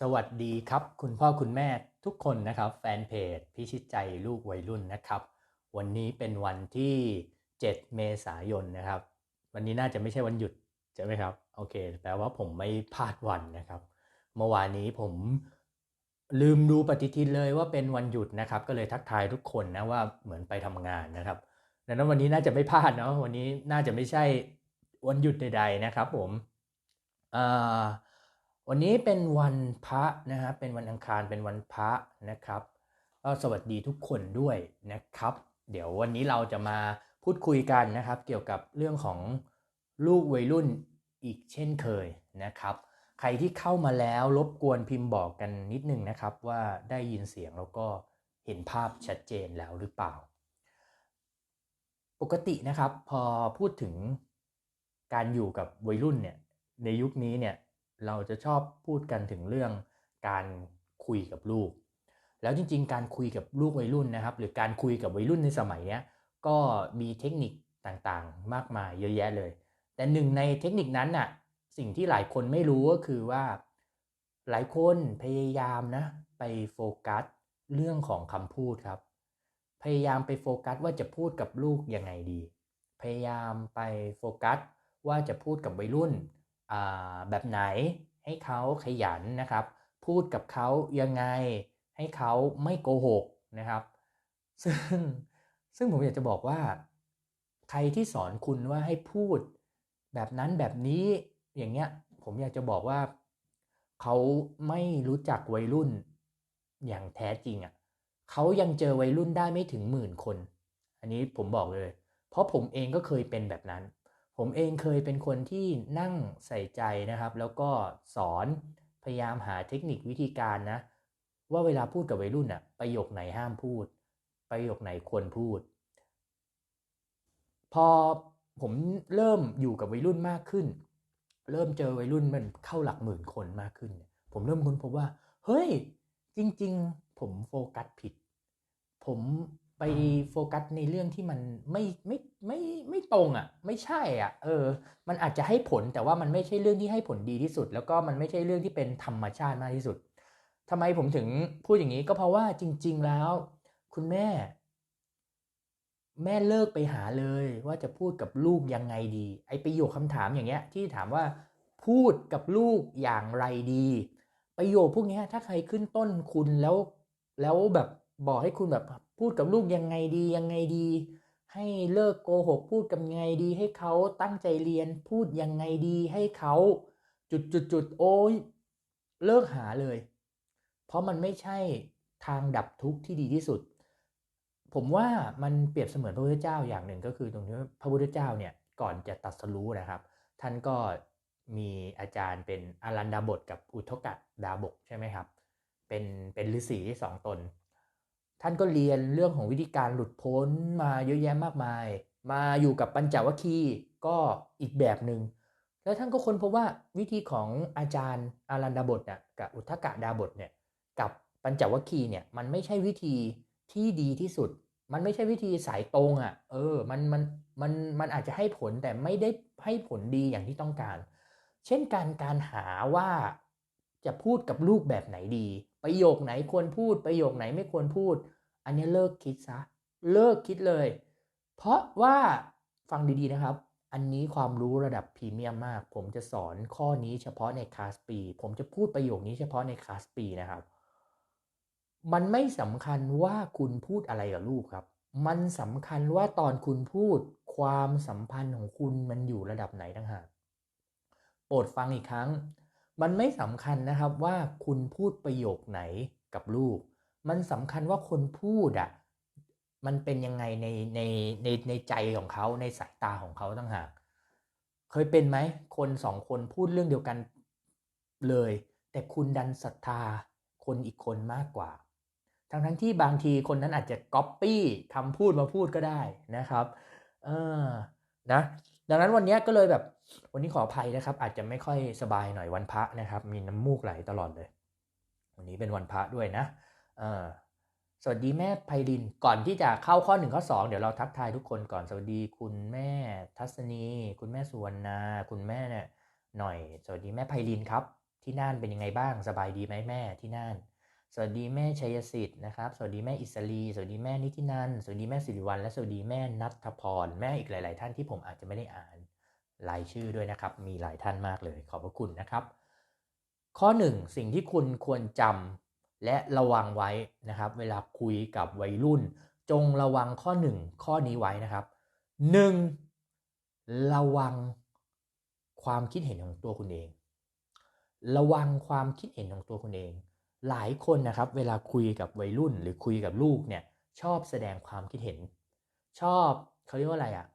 สวัสดีครับ คุณพ่อคุณแม่ทุกคนนะครับ แฟนเพจพิชิตใจลูกวัยรุ่นนะครับ วันนี้เป็นวันที่ 7 เมษายนนะครับ วันนี้น่าจะไม่ใช่วันหยุดใช่ไหมครับโอเค แปลว่าผมไม่พลาดวันนะครับ เมื่อวานนี้ผมลืมดูปฏิทินเลยว่าเป็นวันหยุดนะครับ ก็เลยทักทายทุกคนนะว่าเหมือนไปทำงานนะครับดังนั้นวันนี้น่าจะไม่พลาดเนาะวันนี้น่าจะไม่ใช่วันหยุดใด ๆนะครับ ผมอ่า วันนี้เป็นวันพระนะครับเป็นวันอังคารเป็นวันพระนะครับก็สวัสดีทุกคนด้วยนะครับ เดี๋ยววันนี้เราจะมาพูดคุยกันนะครับ เกี่ยวกับเรื่องของลูกวัยรุ่นอีกเช่นเคยนะครับ ใครที่เข้ามาแล้วรบกวนพิมพ์บอกกันนิดนึงนะครับ ว่าได้ยินเสียงแล้วก็เห็นภาพชัดเจนแล้วหรือเปล่า ปกตินะครับพอพูดถึงการอยู่กับวัยรุ่นเนี่ยในยุคนี้เนี่ย เราจะชอบพูดกันถึงเรื่องการคุยกับลูก แล้วจริง ๆ การคุยกับลูกวัยรุ่นนะครับ หรือการคุยกับวัยรุ่นในสมัยนี้ก็มีเทคนิคต่างๆ มากมายเยอะแยะเลย แต่หนึ่งในเทคนิคนั้นน่ะสิ่งที่หลายคนไม่รู้ก็คือว่า หลายคนพยายามนะไปโฟกัสเรื่องของคำพูดครับ พยายามไปโฟกัสว่าจะพูดกับลูกยังไงดี พยายามไปโฟกัสว่าจะพูดกับวัยรุ่น แบบไหนให้เขาขยันนะครับ พูดกับเขายังไงให้เขาไม่โกหกนะครับ ซึ่งซึ่งผมอยากจะบอกว่า ใครที่สอนคุณว่าให้พูดแบบนั้นแบบนี้อย่างเงี้ยผมอยากจะบอกว่าเขาไม่รู้จักวัยรุ่นอย่างแท้จริงอะ่ะเขายังเจอวัยรุ่นได้ไม่ถึงหมื่นคน อันนี้ผมบอกเลย เพราะผมเองก็เคยเป็นแบบนั้น ผมเองเคยเป็นคนที่นั่งใส่ใจนะครับ แล้วก็สอนพยายามหาเทคนิควิธีการนะ ว่าเวลาพูดกับวัยรุ่นอะประโยคไหนห้ามพูด ประโยคไหนควรพูด พอผมเริ่มอยู่กับวัยรุ่นมากขึ้น เริ่มเจอวัยรุ่นมันเข้าหลักหมื่นคนมากขึ้น ผมเริ่มค้นพบว่า เฮ้ย จริง ๆ ผมโฟกัสผิด ผม ไปโฟกัสในเรื่องที่มันไม่ไม่ไม่ไม่ตรงอะ่ะ ไม่ใช่อะ่ะ เออ มันอาจจะให้ผลแต่ว่ามันไม่ใช่เรื่องที่ให้ผลดีที่สุด แล้วก็มันไม่ใช่เรื่องที่เป็นธรรมชาติมากที่สุดทำไมผมถึงพูดอย่างนี้ก็เพราะว่าจริง ๆ แล้ว คุณแม่ แม่เลิกไปหาเลยว่าจะพูดกับลูกยังไงดี ไอประโยคคำถามอย่างเงี้ย ที่ถามว่าพูดกับลูกอย่างไรดี ประโยคพวกนี้ถ้าใครขึ้นต้นคุณแล้วแล้วแบบ บอกให้คุณแบบพูดกับลูกยังไงดียังไงดี ให้เลิกโกหกพูดกับยังไงดี ให้เขาตั้งใจเรียนพูดยังไงดีให้เขาจุดจุดจุดโอ้ยเลิกหาเลย เพราะมันไม่ใช่ทางดับทุกข์ที่ดีที่สุด ผมว่ามันเปรียบเสมือนพระพุทธเจ้าอย่างหนึ่งก็คือตรงที่พระพุทธเจ้าเนี่ยก่อนจะตัดสรู้นะครับ ท่านก็มีอาจารย์เป็นอารันดาบทกับอุทกะดาบกใช่ไหมครับ เป็นเป็นฤาษีสองตน ท่านก็เรียนเรื่องของวิธีการหลุดพ้นมาเยอะแยะมากมาย มาอยู่กับปัญจวัคคีย์ก็อีกแบบหนึง่งแล้วท่านก็ค้นพบว่าวิธีของอาจารย์อารันดาบทเนี่ยกับอุทกะดาบทเนี่ยกับปัญจวัคคีย์เนี่ยมันไม่ใช่วิธีที่ดีที่สุด มันไม่ใช่วิธีสายตรงอะ่ะ เออมันมันมันมันอาจจะให้ผลแต่ไม่ได้ให้ผลดีอย่างที่ต้องการ เช่นการการหาว่าจะพูดกับลูกแบบไหนดี ประโยคไหนควรพูด ประโยคไหนไม่ควรพูด อันนี้เลิกคิดซะ เลิกคิดเลย เพราะว่าฟังดีๆนะครับ อันนี้ความรู้ระดับพรีเมียมมาก ผมจะสอนข้อนี้เฉพาะในคลาสปี ผมจะพูดประโยคนี้เฉพาะในคลาสปีนะครับ มันไม่สำคัญว่าคุณพูดอะไรกับลูกครับ มันสำคัญว่าตอนคุณพูดความสัมพันธ์ของคุณมันอยู่ระดับไหนต่างหากโปรดฟังอีกครั้ง มันไม่สำคัญนะครับว่าคุณพูดประโยคไหนกับลูก มันสำคัญว่าคนพูดอะมันเป็นยังไงในในในในใจของเขาในสายตาของเขาตั้งหากเคยเป็นไหมคนสองคนพูดเรื่องเดียวกันเลย แต่คุณดันศรัทธาคนอีกคนมากกว่า ทั้งทั้งที่บางทีคนนั้นอาจจะก๊อปปี้คำพูดมาพูดก็ได้นะครับเออนะดังนั้นวันนี้ก็เลยแบบวันนี้ขออภัยนะครับ อาจจะไม่ค่อยสบายหน่อยวันพระนะครับ มีน้ำมูกไหลตลอดเลย วันนี้เป็นวันพระด้วยนะ สวัสดีแม่ไพลินก่อนที่จะเข้าข้อหนึ่งข้อสองเดี๋ยวเราทักทายทุกคนก่อนสวัสดีคุณแม่ทัศนี คุณแม่สุวรรณาคุณแม่เนี่ยหน่อย สวัสดีแม่ไพลินครับ ที่น่านเป็นยังไงบ้างสบายดีไหมแม่ที่น่าน สวัสดีแม่ชัยสิทธิ์นะครับ สวัสดีแม่อิสรีสวัสดีแม่นิตินันสวัสดีแม่สิริวัลและสวัสดีแม่นัทพรแม่อีกหลาย ๆ ท่านที่ผมอาจจะไม่ได้อ่านรายชื่อด้วยนะครับ มีหลายท่านมากเลย ขอบพระคุณนะครับ ข้อหนึ่งสิ่งที่คุณควรจำ และระวังไว้นะครับ เวลาคุยกับวัยรุ่น จงระวังข้อหนึ่งข้อนี้ไว้นะครับหนึ่งระวังความคิดเห็นของตัวคุณเอง ระวังความคิดเห็นของตัวคุณเอง หลายคนนะครับเวลาคุยกับวัยรุ่น หรือคุยกับลูกเนี่ยชอบแสดงความคิดเห็น ชอบเขาเรียกว่าอะไรอะ่ะ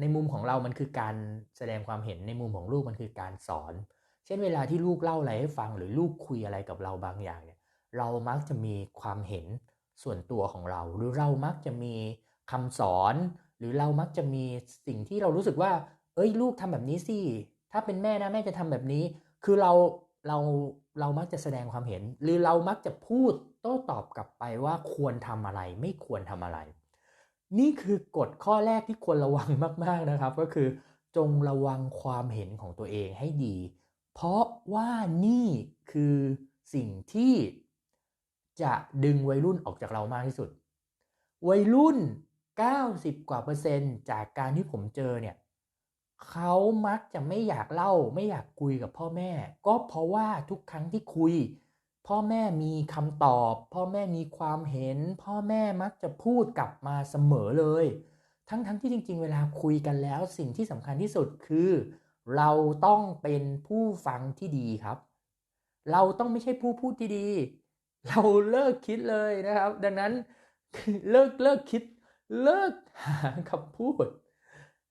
ในมุมของเรามันคือการแสดงความเห็นในมุมของลูกมันคือการสอน เช่นเวลาที่ลูกเล่าอะไรให้ฟังหรือลูกคุยอะไรกับเราบางอย่างเนี่ย เรามักจะมีความเห็นส่วนตัวของเรา หรือเรามักจะมีคำสอน หรือเรามักจะมีสิ่งที่เรารู้สึกว่า เอ้ยลูกทำแบบนี้สิถ้าเป็นแม่นะแม่จะทำแบบนี้ คือเราเราเรามักจะแสดงความเห็น หรือเรามักจะพูดโต้ตอบกลับไปว่าควรทำอะไร ไม่ควรทำอะไร นี่คือกฎข้อแรกที่ควรระวังมาก ๆนะครับ ก็คือ จงระวังความเห็นของตัวเองให้ดี เพราะว่านี่คือสิ่งที่ จะดึงวัยรุ่นออกจากเรามากที่สุด วัยรุ่น 90 กว่าเปอร์เซ็นต์จากการที่ผมเจอเนี่ยเขามักจะไม่อยากเล่า ไม่อยากคุยกับพ่อแม่ ก็เพราะว่าทุกครั้งที่คุย พ่อแม่มีคำตอบ พ่อแม่มีความเห็น พ่อแม่มักจะพูดกลับมาเสมอเลย ทั้งๆทที่จริง ๆ เวลาคุยกันแล้วสิ่งที่สำคัญที่สุดคือ เราต้องเป็นผู้ฟังที่ดีครับ เราต้องไม่ใช่ผู้พูดที่ดี เราเลิกคิดเลยนะครับ ดังนั้นเลิกเลิกคิด เลิกหาคำพูด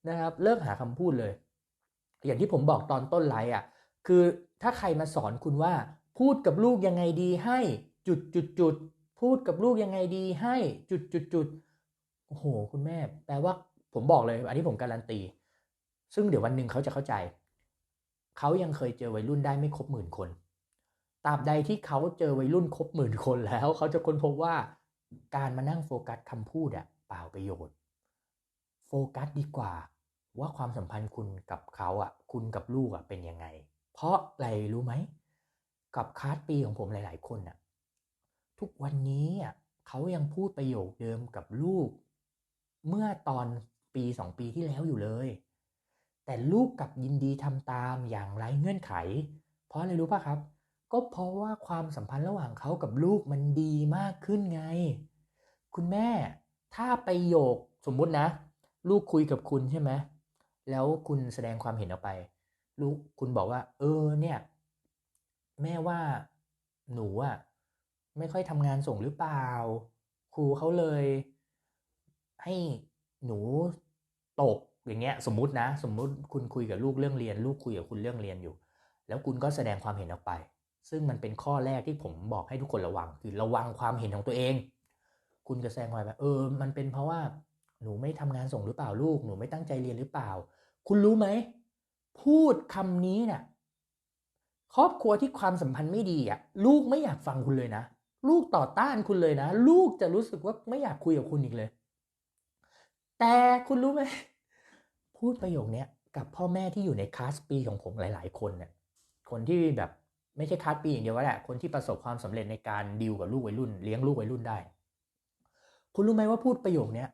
นะครับ เลิกหาคำพูดเลย อย่างที่ผมบอกตอนต้นไลฟ์อะ คือถ้าใครมาสอนคุณว่าพูดกับลูกยังไงดีให้จุดจุดจุดพูดกับลูกยังไงดีให้จุดจุดจุดโอ้โห คุณแม่ แปลว่าผมบอกเลย อันนี้ผมการันตี ซึ่งเดี๋ยววันหนึ่งเขาจะเข้าใจ เขายังเคยเจอวัยรุ่นได้ไม่ครบหมื่นคน ตราบใดที่เขาเจอวัยรุ่นครบหมื่นคนแล้ว เขาจะค้นพบว่าการมานั่งโฟกัสคำพูดอะเปล่าประโยชน์ โฟกัสดีกว่า ว่าความสัมพันธ์คุณกับเขาอะคุณกับลูกอะเป็นยังไง เพราะอะไรรู้ไหม กับคาร์ดปีของผมหลาย ๆ คนอะทุกวันนี้อะเขายังพูดประโยคเดิมกับลูก เมื่อตอนปีสองปีที่แล้วอยู่เลย แต่ลูกกับยินดีทำตามอย่างไรเงื่อนไข เพราะอะไรรู้ป่ะครับ ก็เพราะว่าความสัมพันธ์ระหว่างเขากับลูกมันดีมากขึ้นไง คุณแม่ถ้าไปโยคสมมุตินะ ลูกคุยกับคุณใช่ไหมแล้วคุณแสดงความเห็นออกไป ลูกคุณบอกว่า เออเนี่ย แม่ว่าหนูอะไม่ค่อยทำงานส่งหรือเปล่า ครูเขาเลย ให้หนูตกอย่างเงี้ย สมมุตินะ สมมุติคุณคุยกับลูกเรื่องเรียน ลูกคุยกับคุณเรื่องเรียนอยู่ แล้วคุณก็แสดงความเห็นออกไป ซึ่งมันเป็นข้อแรกที่ผมบอกให้ทุกคนระวัง คือระวังความเห็นของตัวเอง คุณจะแสดงความแบบเออ มันเป็นเพราะว่าหนูไม่ทำงานส่งหรือเปล่าลูก หนูไม่ตั้งใจเรียนหรือเปล่า คุณรู้ไหม พูดคำนี้เนะ่ยครอบครัวที่ความสัมพันธ์ไม่ดีอะ ลูกไม่อยากฟังคุณเลยนะ ลูกต่อต้านคุณเลยนะ ลูกจะรู้สึกว่าไม่อยากคุยกับคุณอีกเลย แต่คุณรู้ไหม พูดประโยคนี้กับพ่อแม่ที่อยู่ในคลาสปีของผมหลาย ๆ คนเนี่ย คนที่แบบ ไม่ใช่คลาสปีอย่างเดียวแหละคนที่ประสบความสำเร็จในการดิวกับลูกวัยรุ่น เลี้ยงลูกวัยรุ่นได้ คุณรู้ไหมว่าพูดประโยคนี้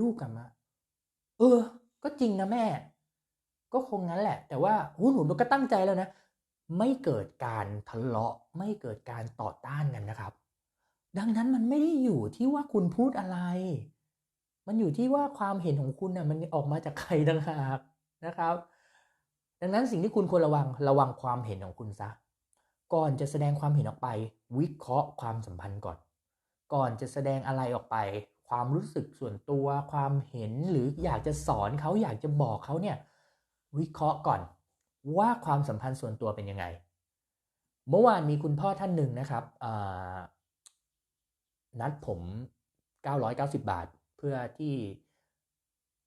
ลูกกลับมา เออ ก็จริงนะแม่ ก็คงงั้นแหละ แต่ว่าหูหนูก็ตั้งใจแล้วนะไม่เกิดการทะเลาะ ไม่เกิดการต่อต้านกันนะครับ ดังนั้นมันไม่ได้อยู่ที่ว่าคุณพูดอะไร มันอยู่ที่ว่าความเห็นของคุณนะ่ะมันออกมาจากใครต่างหากนะครับ ดังนั้นสิ่งที่คุณควรระวังระวังความเห็นของคุณซะ ก่อนจะแสดงความเห็นออกไป วิเคราะห์ความสัมพันธ์ก่อน ก่อนจะแสดงอะไรออกไป ความรู้สึกส่วนตัวความเห็นหรืออยากจะสอนเขาอยากจะบอกเขาเนี่ยวิเคราะห์ก่อนว่าความสัมพันธ์ส่วนตัวเป็นยังไง เมื่อวานมีคุณพ่อท่านหนึ่งนะครับนัดผม 990 บาท เพื่อที่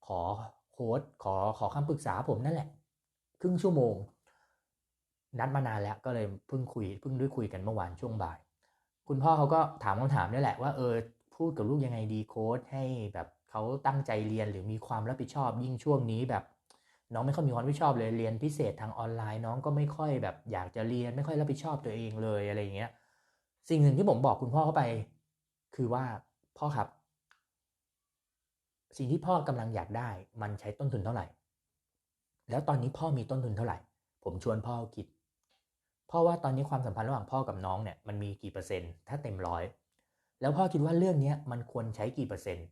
ขอโค้ดขอขอคำปรึกษาผมนั่นแหละ ครึ่งชั่วโมง นัดมานานแล้วก็เลยเพิ่งคุยเพิ่งได้คุยกันเมื่อวานช่วงบ่าย คุณพ่อเขาก็ถามคำถามนี่แหละว่าเออพูดกับลูกยังไงดีโค้ดให้แบบเขาตั้งใจเรียนหรือมีความรับผิดชอบยิ่งช่วงนี้แบบ น้องไม่ค่อยมีความรับผิดชอบเลยเรียนพิเศษทางออนไลน์น้องก็ไม่ค่อยแบบ อยากจะเรียนไม่ค่อยรับผิดชอบตัวเองเลยอะไรอย่างเงี้ยสิ่งหนึ่งที่ผมบอกคุณพ่อเข้าไป คือว่าพ่อครับ สิ่งที่พ่อกำลังอยากได้ มันใช้ต้นทุนเท่าไหร่ แล้วตอนนี้พ่อมีต้นทุนเท่าไหร่ ผมชวนพ่อคิดพ่อว่าตอนนี้ความสัมพันธ์ระหว่างพ่อกับน้องเนี่ยมันมีกี่เปอร์เซ็นต์ถ้าเต็มร้อยแล้วพ่อคิดว่าเรื่องนี้มันควรใช้กี่เปอร์เซ็นต์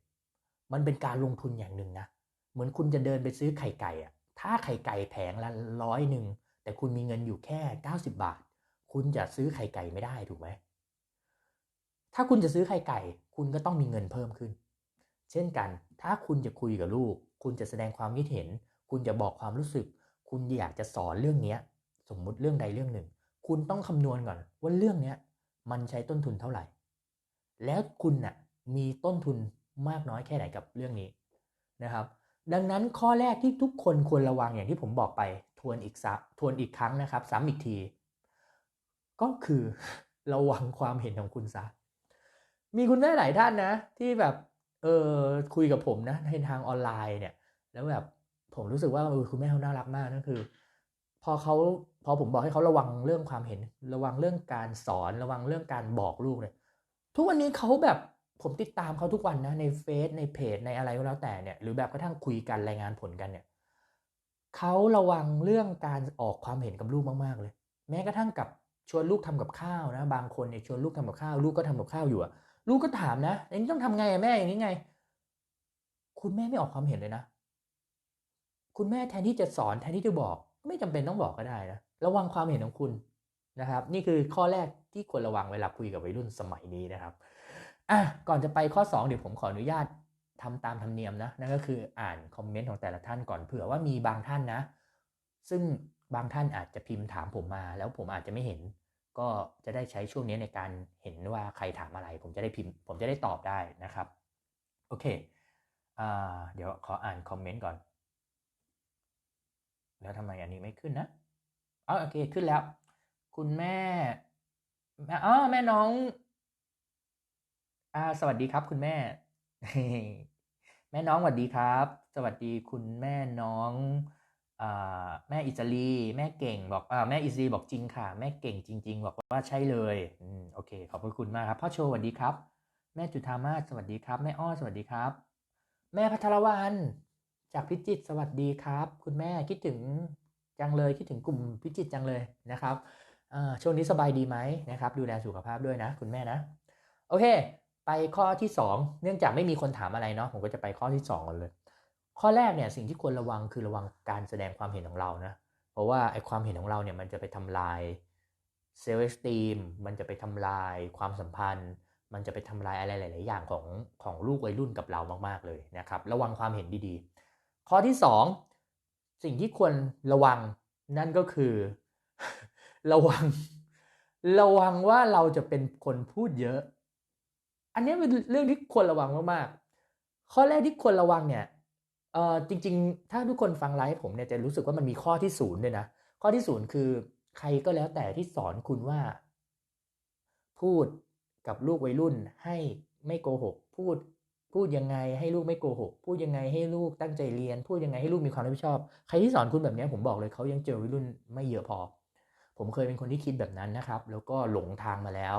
มันเป็นการลงทุนอย่างหนึ่งนะ เหมือนคุณจะเดินไปซื้อไข่ไก่อะถ้าไข่ไก่แผงละร้อยหนึ่งแต่คุณมีเงินอยู่แค่ 90 บาท คุณจะซื้อไข่ไก่ไม่ได้ถูกไหม ถ้าคุณจะซื้อไข่ไก่ คุณก็ต้องมีเงินเพิ่มขึ้น เช่นกัน ถ้าคุณจะคุยกับลูก คุณจะแสดงความคิดเห็น คุณจะบอกความรู้สึก คุณอยากจะสอนเรื่องนี้สมมุติเรื่องใดเรื่องหนึ่ง คุณต้องคำนวณก่อนว่าเรื่องนี้มันใช้ต้นทุนเท่าไหร่ แล้วคุณน่ะมีต้นทุนมากน้อยแค่ไหนกับเรื่องนี้นะครับ ดังนั้นข้อแรกที่ทุกคนควรระวังอย่างที่ผมบอกไปทวนอีกซัทวนอีกครั้งนะครับซ้ำอีกที ก็คือระวังความเห็นของคุณซะมีคุณแม่หลายท่านนะ ที่แบบเออคุยกับผมนะในทางออนไลน์เนี่ย แล้วแบบ ผมรู้สึกว่าคุณแม่เขาน่ารักมากนั่นคือ พอเขาพอผมบอกให้เขาระวังเรื่องความเห็น ระวังเรื่องการสอนระวังเรื่องการบอกลูกเนี่ยทุกวันนี้เขาแบบผมติดตามเขาทุกวันนะในเฟซในเพจในอะไรก็แล้วแต่เนี่ยหรือแบบกระทั่งคุยกันรายงานผลกันเนี่ยเขาระวังเรื่องการออกความเห็นกับลูกมากๆเลย แม้กระทั่งกับชวนลูกทำกับข้าวนะ บางคนเนี่ยชวนลูกทำกับข้าว ลูกก็ทำกับข้าวอยู่อะลูกก็ถามนะอย่างนี้ต้องทำไงอะแม่อย่างนี้ไง คุณแม่ไม่ออกความเห็นเลยนะ คุณแม่แทนที่จะสอนแทนที่จะบอก ไม่จำเป็นต้องบอกก็ได้นะระวังความเห็นของคุณนะครับ นี่คือข้อแรกที่ควรระวังเวลาคุยกับวัยรุ่นสมัยนี้นะครับอะก่อนจะไปข้อ 2 เดี๋ยวผมขออนุญาตทำตามธรรมเนียมนะนั่นก็คืออ่านคอมเมนต์ของแต่ละท่านก่อนเผื่อว่ามีบางท่านนะ ซึ่งบางท่านอาจจะพิมพ์ถามผมมา แล้วผมอาจจะไม่เห็น ก็จะได้ใช้ช่วงนี้ในการเห็นว่าใครถามอะไร ผมจะได้พิมพ์ ผมจะได้ตอบได้นะครับ โอเคอเดี๋ยวขออ่านคอมเมนต์ก่อน แล้วทำไมอันนี้ไม่ขึ้นนะอ๋อโอเคขึ้นแล้ว คุณแม่อ๋อแม่น้อง อ่า สวัสดีครับ คุณแม่ แม่น้องสวัสดีครับ สวัสดีคุณแม่น้องอ่าแม่อิสรีแม่เก่งบอกอ่าแม่อิสรีบอกจริงค่ะ แม่เก่งจริง ๆ บอกว่าใช่เลยอืมโอเค ขอบพระคุณมากครับพ่อโชว์สวัสดีครับ แม่จุธามาสวัสดีครับ แม่อ้อสวัสดีครับ แม่พัทรวัน จากพิจิตสวัสดีครับ คุณแม่คิดถึงจังเลยคิดถึงกลุ่มพิจิตจังเลยนะครับช่วงนี้สบายดีไหมนะครับดูแลสุขภาพด้วยนะ คุณแม่นะ โอเค ไปข้อที่ 2 เนื่องจากไม่มีคนถามอะไรเนาะผมก็จะไปข้อที่2ก่อนเลย ข้อแรกเนี่ยสิ่งที่ควรระวังคือระวังการแสดงความเห็นของเรานะเพราะว่าไอ้ความเห็นของเราเนี่ยมันจะไปทำลายเซลล์เอสตีมมันจะไปทำลายความสัมพันธ์ มันจะไปทำลายอะไรหลาย ๆ อย่างของของลูกวัยรุ่นกับเรามาก ๆ เลยนะครับ ระวังความเห็นดี ๆ ข้อที่ 2 สิ่งที่ควรระวังนั่นก็คือ ระวัง ระวังว่าเราจะเป็นคนพูดเยอะ อันนี้เป็นเรื่องที่ควรระวังมากๆ ข้อแรกที่ควรระวังเนี่ยเอ่อจริง ๆ ถ้าทุกคนฟังไลฟ์ผมเนี่ยจะรู้สึกว่ามันมีข้อที่ศูนย์ด้วยนะ ข้อที่ศูนย์คือใครก็แล้วแต่ที่สอนคุณว่า พูดกับลูกวัยรุ่นให้ไม่โกหก พูด พูดยังไงให้ลูกไม่โกหก พูดยังไงให้ลูกตั้งใจเรียน พูดยังไงให้ลูกมีความรับผิดชอบ ใครที่สอนคุณแบบนี้ผมบอกเลยเขายังเจอวัยรุ่นไม่เยอะพอ ผมเคยเป็นคนที่คิดแบบนั้นนะครับ แล้วก็หลงทางมาแล้ว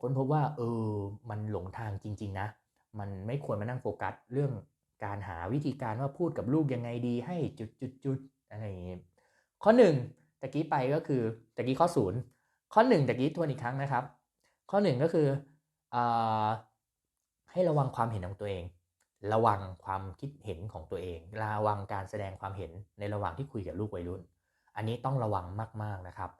ค้นพบว่าเออ มันหลงทางจริง ๆ นะ มันไม่ควรมานั่งโฟกัสเรื่องการหาวิธีการว่าพูดกับลูกยังไงดีให้จุดจุดจุดอะไรอย่างนี้ ข้อหนึ่งตะกี้ไปก็คือตะกี้ข้อศูนย์ข้อหนึ่งตะกี้ทวนอีกครั้งนะครับ ข้อหนึ่งก็คืออ ให้ระวังความเห็นของตัวเอง ระวังความคิดเห็นของตัวเอง ระวังการแสดงความเห็นในระหว่างที่คุยกับลูกวัยรุ่น อันนี้ต้องระวังมากๆนะครับ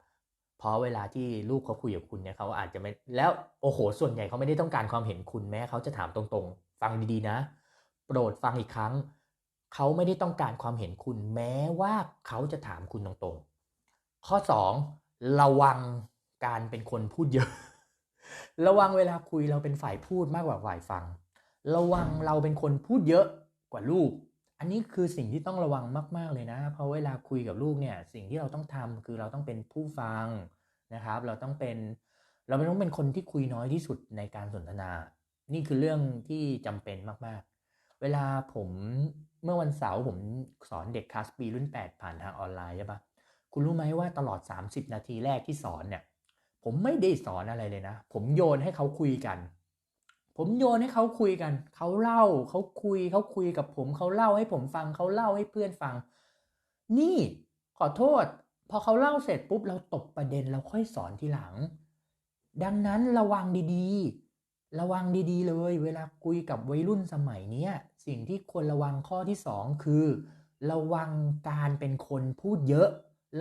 เพราะเวลาที่ลูกเขาคุยกับคุณเนี่ยเขาอาจจะไม่ แล้วโอ้โห ส่วนใหญ่เขาไม่ได้ต้องการความเห็นคุณแม้เขาจะถามตรงๆ ฟังดีๆนะ โปรดฟังอีกครั้ง เขาไม่ได้ต้องการความเห็นคุณแม้ว่าเขาจะถามคุณตรงๆ ข้อ 2 ระวังการเป็นคนพูดเยอะ ระวังเวลาคุยเราเป็นฝ่ายพูดมากกว่าฝ่ายฟัง ระวังเราเป็นคนพูดเยอะกว่าลูก อันนี้คือสิ่งที่ต้องระวังมากๆเลยนะ เพราะเวลาคุยกับลูกเนี่ยสิ่งที่เราต้องทำคือเราต้องเป็นผู้ฟังนะครับ เราต้องเป็นเราไม่ต้องเป็นคนที่คุยน้อยที่สุดในการสนทนา นี่คือเรื่องที่จำเป็นมากๆ เวลาผมเมื่อวันเสาร์ผมสอนเด็กคลาสปีรุ่น 8 ผ่านทางออนไลน์ใช่ปะคุณรู้ไหมว่าตลอด 30 นาทีแรกที่สอนเนี่ย ผมไม่ได้สอนอะไรเลยนะ ผมโยนให้เขาคุยกัน ผมโยนให้เขาคุยกัน เขาเล่าเขาคุยเขาคุยกับผม เขาเล่าให้ผมฟังเขาเล่าให้เพื่อนฟัง นี่ขอโทษ พอเขาเล่าเสร็จปุ๊บเราตบประเด็นเราค่อยสอนทีหลัง ดังนั้นระวังดีๆ ระวังดีๆ เลย เวลาคุยกับวัยรุ่นสมัยนี้สิ่งที่ควรระวังข้อที่สองคือ ระวังการเป็นคนพูดเยอะ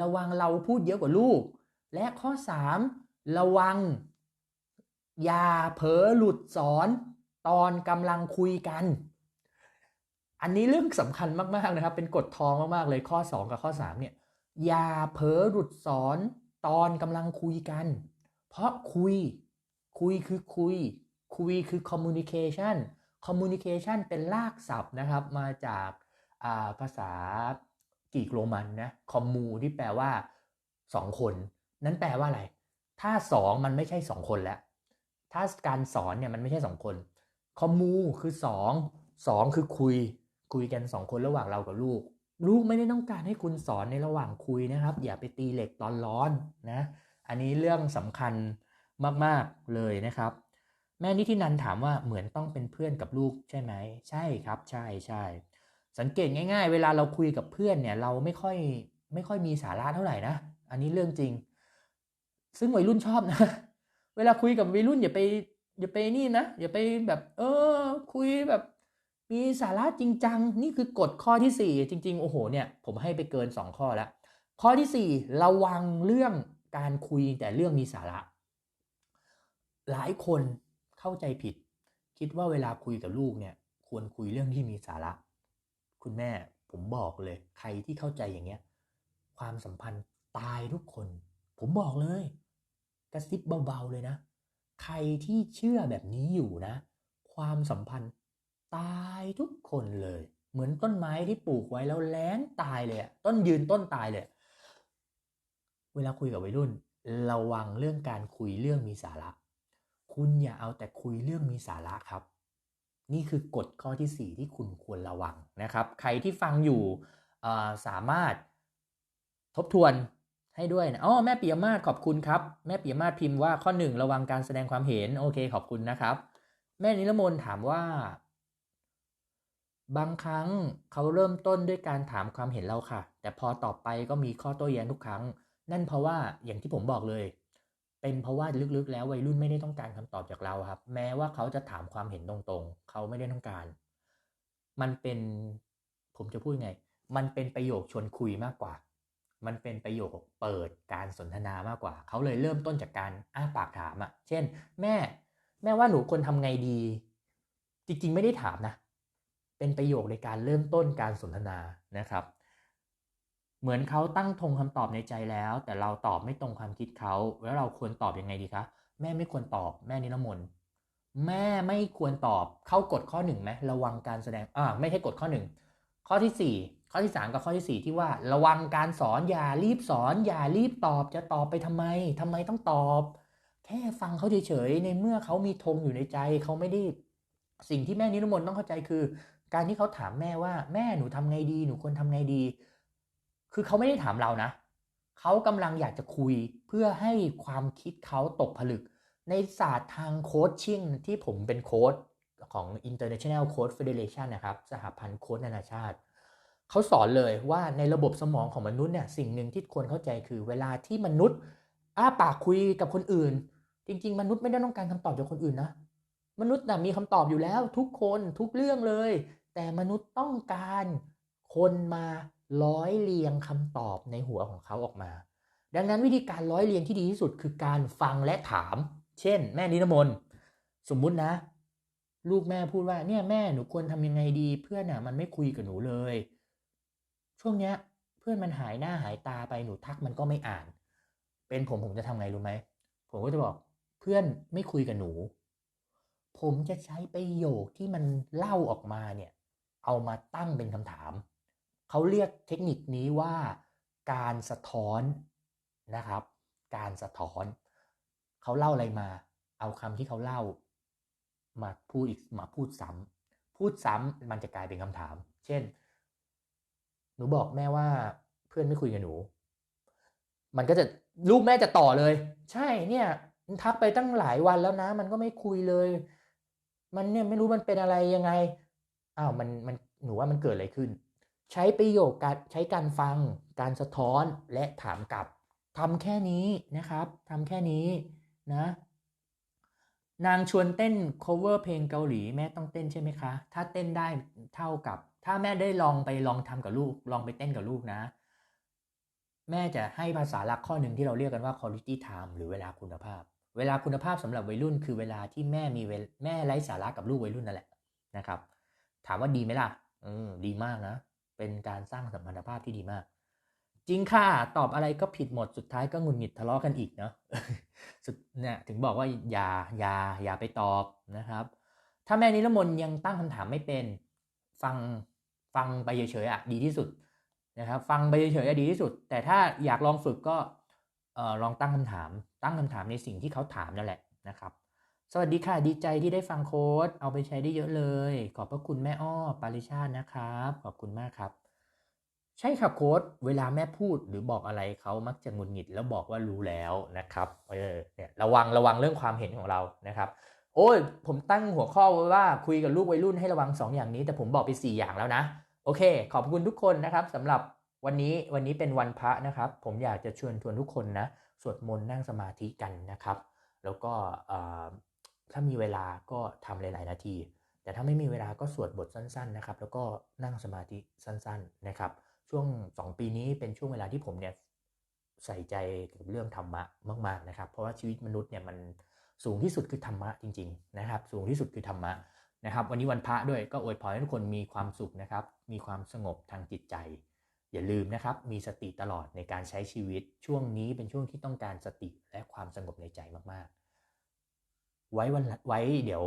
ระวังเราพูดเยอะกว่าลูก และข้อสาม ระวัง อย่าเผลอหลุดสอนตอนกำลังคุยกัน อันนี้เรื่องสำคัญมากๆนะครับ เป็นกฎทองมากๆเลยข้อ 2 กับข้อ3เนี่ยอย่าเผลอหลุดสอนตอนกำลังคุยกัน เพราะคุย คุยคือคุย คุยคือ communication communication เป็นลากศัพท์นะครับ มาจากาภาษากรีกโรมันนะ คอมมูที่แปลว่า2คน นั้นแปลว่าอะไร ถ้า2มันไม่ใช่2คนแล้ว ถ้าการสอนเนี่ยมันไม่ใช่2คนคอมมูคือ2 2คือคุย คุยกัน2คนระหว่างเรากับลูก ลูกไม่ได้ต้องการให้คุณสอนในระหว่างคุยนะครับ อย่าไปตีเหล็กตอนร้อนนะ อันนี้เรื่องสำคัญมากๆเลยนะครับ แม่นิธินันถามว่าเหมือนต้องเป็นเพื่อนกับลูกใช่ไหม ใช่ครับใช่ใช่สังเกตง่าย ๆ เวลาเราคุยกับเพื่อนเนี่ยเราไม่ค่อยไม่ค่อยมีสาระเท่าไหร่นะ อันนี้เรื่องจริง ซึ่งวัยรุ่นชอบนะ เวลาคุยกับวัยรุ่นอย่าไปอย่าไปนี่นะอย่าไปแบบ เออ คุยแบบ มีสาระจริงจังนี่คือกฎข้อที่ 4 จริง ๆ โอ้โหเนี่ย ผมให้ไปเกิน 2 ข้อแล้ว ข้อที่ 4 ระวังเรื่องการคุยแต่เรื่องมีสาระ หลายคนเข้าใจผิด คิดว่าเวลาคุยกับลูกเนี่ย ควรคุยเรื่องที่มีสาระ คุณแม่ผมบอกเลย ใครที่เข้าใจอย่างเงี้ย ความสัมพันธ์ตายทุกคน ผมบอกเลย ระซิบเบาๆเลยนะ ใครที่เชื่อแบบนี้อยู่นะ ความสัมพันธ์ตายทุกคนเลย เหมือนต้นไม้ที่ปลูกไว้แล้วแล้งตายเลยต้นยืนต้นตายเลย เวลาคุยกับวัยรุ่น ระวังเรื่องการคุยเรื่องมีสาระ คุณอย่าเอาแต่คุยเรื่องมีสาระครับ นี่คือกฎข้อที่ 4 ที่คุณควรระวังนะครับ ใครที่ฟังอยู่สามารถทบทวน ให้ด้วยนะอ๋อแม่ปิยมาศขอบคุณครับ แม่ปิยมาศพิมพ์ว่าข้อหนึ่งระวังการแสดงความเห็น โอเค ขอบคุณนะครับ แม่นิรมนถามว่า บางครั้งเขาเริ่มต้นด้วยการถามความเห็นเราค่ะ แต่พอตอบไปก็มีข้อโต้แย้งทุกครั้ง นั่นเพราะว่าอย่างที่ผมบอกเลย เป็นเพราะว่าลึกๆ แล้ววัยรุ่นไม่ได้ต้องการคำตอบจากเราครับ แม้ว่าเขาจะถามความเห็นตรงๆ เขาไม่ได้ต้องการ มันเป็น ผมจะพูดไง มันเป็นประโยคชวนคุยมากกว่า มันเป็นประโยคเปิดการสนทนามากกว่า เขาเลยเริ่มต้นจากการอ้าปากถามอะ่ะ เช่น แม่ แม่ว่าหนูควรทำไงดี จริงๆ ไม่ได้ถามนะ เป็นประโยคในการเริ่มต้นการสนทนานะครับ เหมือนเขาตั้งธงคำตอบในใจแล้ว แต่เราตอบไม่ตรงความคิดเขาแล้วเราควรตอบยังไงดีคะแม่ไม่ควรตอบแม่นิรมนแม่ไม่ควรตอบเข้ากฎข้อหนึ่งไหมระวังการแสดงอ่าไม่ใช่กฎข้อหนึ่งข้อที่สี่ ข้อที่ 3 กับข้อที่ 4 ที่ว่าระวังการสอนอย่ารีบสอน อย่ารีบตอบจะตอบไปทำไมทำไมต้องตอบ แค่ฟังเขาเฉยๆในเมื่อเขามีธงอยู่ในใจเขาไม่ได้สิ่งที่แม่นิรมนต้องเข้าใจคือ การที่เขาถามแม่ว่าแม่หนูทำไงดี หนูควรทำไงดี คือเขาไม่ได้ถามเรานะเขากำลังอยากจะคุยเพื่อให้ความคิดเขาตกผลึก ในศาสตร์ทางโคชชิ่งที่ผมเป็นโค้ชของ International Coach Federation นะครับสหพันธ์โค้ชนานาชาติ เขาสอนเลยว่าในระบบสมองของมนุษย์เนี่ยสิ่งหนึ่งที่ควรเข้าใจคือ เวลาที่มนุษย์อ้าปากคุยกับคนอื่น จริง ๆ มนุษย์ไม่ได้ต้องการคำตอบจากคนอื่นนะมนุษย์นะมีคำตอบอยู่แล้วทุกคนทุกเรื่องเลย แต่มนุษย์ต้องการคนมาร้อยเรียงคำตอบในหัวของเขาออกมา ดังนั้นวิธีการร้อยเรียงที่ดีที่สุดคือการฟังและถาม เช่น แม่นิรมนสมมุตินะ ลูกแม่พูดว่าเนี่ยแม่หนูควรทำยังไงดี เพื่อนน่ะมันไม่คุยกับหนูเลย ช่วงเนี้ย เพื่อนมันหายหน้าหายตาไปหนูทักมันก็ไม่อ่าน เป็นผมผมจะทำไงรู้ไหมผมก็จะบอกเพื่อนไม่คุยกับหนู ผมจะใช้ประโยคที่มันเล่าออกมาเนี่ย เอามาตั้งเป็นคำถาม เขาเรียกเทคนิคนี้ว่าการสะท้อนนะครับ การสะท้อน เขาเล่าอะไรมา เอาคำที่เขาเล่า มาพูดอีกมาพูดซ้ำพูดซ้ำมันจะกลายเป็นคำถาม เช่น หนูบอกแม่ว่าเพื่อนไม่คุยกับหนู มันก็จะลูกแม่จะต่อเลย ใช่เนี่ยทักไปตั้งหลายวันแล้วนะ มันก็ไม่คุยเลย มันเนี่ยไม่รู้มันเป็นอะไรยังไงอ้าวมันมันหนูว่ามันเกิดอะไรขึ้น ใช้ประโยคการใช้การฟัง การสะท้อนและถามกลับทำแค่นี้นะครับ ทำแค่นี้นะ นางชวนเต้น cover เพลงเกาหลีแม่ต้องเต้นใช่ไหมคะ ถ้าเต้นได้เท่ากับ ถ้าแม่ได้ลองไปลองทำกับลูก ลองไปเต้นกับลูกนะ แม่จะให้ภาษาหลักข้อหนึ่งที่เราเรียกกันว่า quality time หรือเวลาคุณภาพ เวลาคุณภาพสำหรับวัยรุ่น คือเวลาที่แม่มีเวลแม่ไร้สาระกับลูกวัยรุ่นนั่นแหละนะครับ ถามว่าดีไหมล่ะอืมดีมากนะ เป็นการสร้างสัมพันธภาพที่ดีมาก จริงค่ะ ตอบอะไรก็ผิดหมด สุดท้ายก็หงุดหงิดทะเลาะกันอีกเนาะสุดเนี่ยถึงบอกว่าอย่าอย่าอย่าไปตอบนะครับ ถ้าแม่นิรมนยังตั้งคำถามไม่เป็น ฟัง ฟังไปเฉยๆอะดีที่สุดนะครับฟังไปเฉยๆอะดีที่สุด แต่ถ้าอยากลองฝึกก็ลองตั้งคำถาม ตั้งคำถามในสิ่งที่เขาถามนั่นแหละนะครับ สวัสดีค่ะดีใจที่ได้ฟังโค้ดเอาไปใช้ได้เยอะเลย ขอบพระคุณแม่อ้อปาริชาตินะครับ ขอบคุณมากครับ ใช่ครับโค้ดเวลาแม่พูดหรือบอกอะไรเขามักจะงุดหงิดแล้วบอกว่ารู้แล้วนะครับเออเนี่ยระวังระวังเรื่องความเห็นของเรานะครับ โอ้ยผมตั้งหัวข้อไว้ว่าคุยกับลูกวัยรุ่นให้ระวัง 2 อย่างนี้ แต่ผมบอกไป 4 อย่างแล้วนะ โอเค ขอบคุณทุกคนนะครับสำหรับวันนี้วันนี้เป็นวันพระนะครับ ผมอยากจะชวนชวนทุกคนนะสวดมนต์นั่งสมาธิกันนะครับ แล้วก็ถ้ามีเวลาก็ทำหลาย ๆ นาที แต่ถ้าไม่มีเวลาก็สวดบทสั้น ๆ นะครับ แล้วก็นั่งสมาธิสั้น ๆ นะครับ ช่วง 2 ปีนี้เป็นช่วงเวลาที่ผมเนี่ยใส่ใจกับเรื่องธรรมะมาก ๆ นะครับ เพราะว่าชีวิตมนุษย์เนี่ยมันสูงที่สุดคือธรรมะจริง ๆ นะครับ สูงที่สุดคือธรรมะนะครับ วันนี้วันพระด้วยก็อวยพรให้ทุกคนมีความสุขนะครับ มีความสงบทางจิตใจ อย่าลืมนะครับมีสติตลอดในการใช้ชีวิต ช่วงนี้เป็นช่วงที่ต้องการสติและความสงบในใจมากๆ ไว้วันไว้เดี๋ยว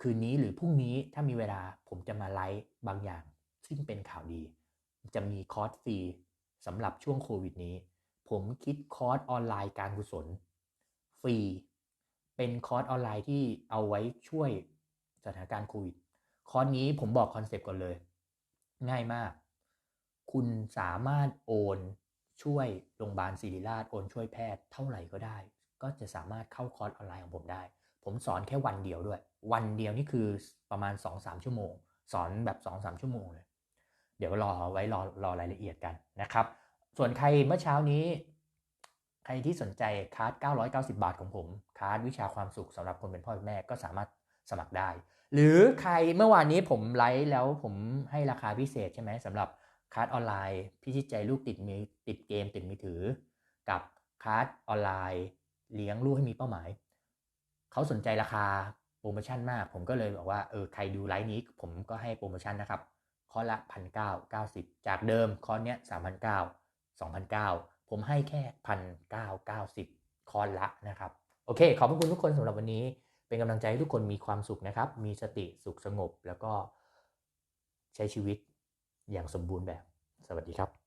คืนนี้หรือพรุ่งนี้ถ้ามีเวลาผมจะมาไลฟ์บางอย่าง ซึ่งเป็นข่าวดี จะมีคอร์สฟรีสำหรับช่วงโควิดนี้ ผมคิดคอร์สออนไลน์การกุศล ฟรี เป็นคอร์สออนไลน์ที่เอาไว้ช่วยสถานการณ์โควิดคอร์สนี้ผมบอกคอนเซปต์ก่อนเลย ง่ายมาก คุณสามารถโอนช่วยโรงพยาบาลศิริราชโอนช่วยแพทย์เท่าไหร่ก็ได้ ก็จะสามารถเข้าคอร์สออนไลน์ของผมได้ ผมสอนแค่วันเดียวด้วย วันเดียวนี่คือประมาณ 2-3 ชั่วโมง สอนแบบ2-3ชั่วโมงเลย เดี๋ยวรอไว้รอรอรายละเอียดกันนะครับ ส่วนใครเมื่อเช้านี้ ใครที่สนใจคาร์ด990 บาทของผมคาร์ดวิชาความสุขสำหรับคนเป็นพ่อเป็นแม่ก็สามารถ สมัครได้ หรือใครเมื่อวานนี้ผมไลฟ์แล้วผมให้ราคาพิเศษใช่ไหมสำหรับคาร์ดออนไลน์พิชิตใจลูกติดมือติดเกมติดมือถือ กับคาร์ดออนไลน์ เลี้ยงลูกให้มีเป้าหมาย เขาสนใจราคาโปรโมชั่นมาก ผมก็เลยบอกว่าเออใครดูไลฟ์นี้ผมก็ให้โปรโมชั่นนะครับคอละพันเก้าเก้าสิบจากเดิมคอเนี้ยสามพันเก้าสองพันเก้าผมให้แค่พันเก้าเก้าสิบคอละนะครับ โอเค ขอบพระคุณทุกคนสำหรับวันนี้ เป็นกำลังใจให้ทุกคนมีความสุขนะครับ มีสติสุขสงบ แล้วก็ใช้ชีวิตอย่างสมบูรณ์แบบ สวัสดีครับ